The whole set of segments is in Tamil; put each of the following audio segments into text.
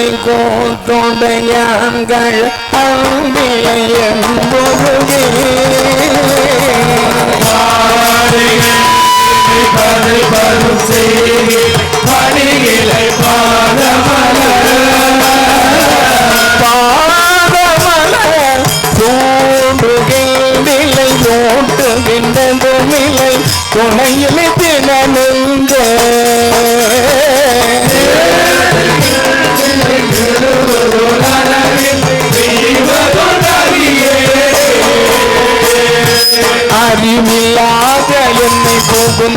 இல்லை கோத்தோடையான்கள் அன்பிலை என்பொருகே பாதமலர் தோன்றுகின்றில்லை தோன்றுகின்றதுமில்லை துணையில்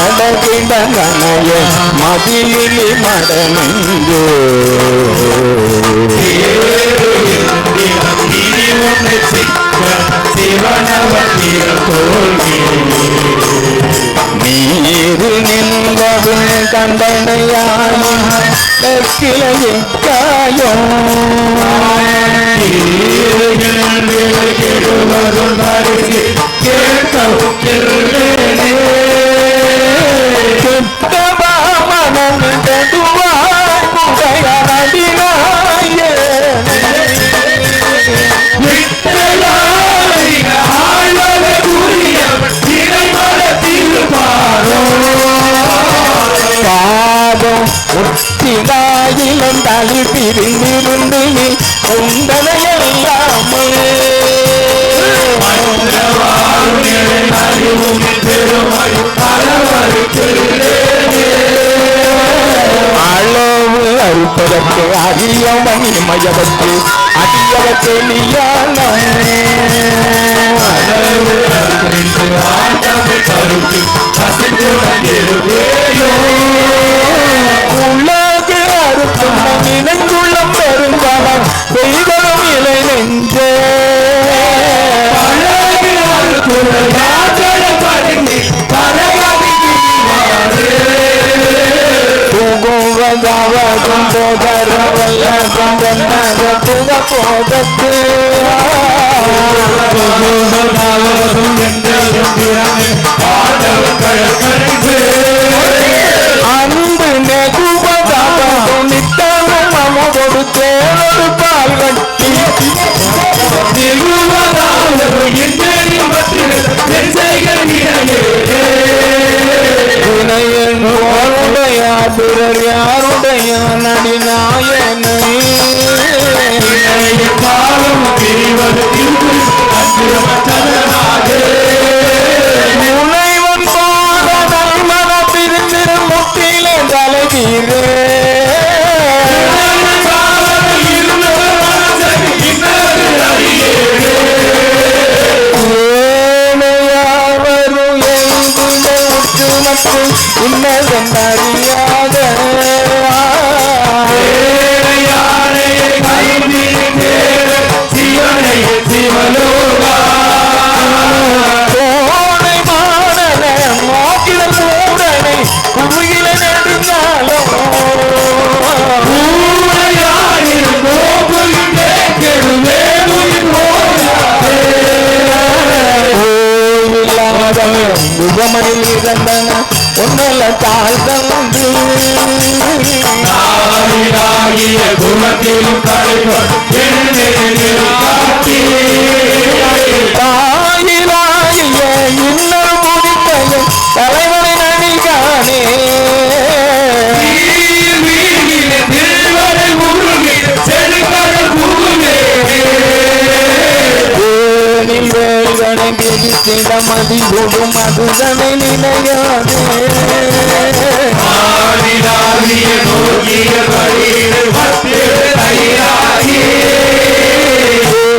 கடகிட நனைய மதிலில் மடனெஞ்சோ. நீரு நின்றவு கண்டனையாயும் கிளையை பாதம் உச்சிதாயிலும் பிரிந்திருந்து நீ உந்தனையெல்லாம் அளவு அறுப்பதற்கு அரியமணி மயவத்து அடியவத்து நீயான கருத்து புகுவதாவதும் போதரவல்ல கொண்டனாக புக போதத்து அன்பு நெகுவதாவதும் நித்தமும் அமுதொடு தேனொரு பால் கட்டி வினயன் பிறர் யாருடைய நடிநாயனை முனைவன் கோயில்லாதவன் முகமனில் இருந்தன உன்னல தாழ் தந்து குணத்திலும் தலைவர் மதிகொடும் மதுதனை நினையாதே.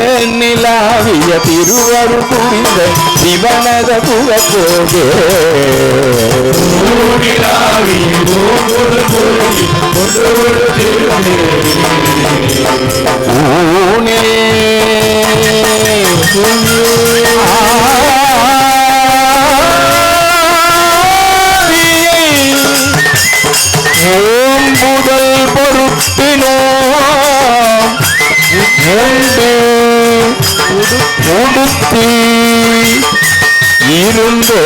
மண்ணிலாவிய திருவருள் புரிந்த சிவனத புகப்போகே ஊனிலாவி ஓங்குரு போகி கொண்டு ஒரு திருநேரி ஊனே. உண்டு உடுத்தி இருந்தே.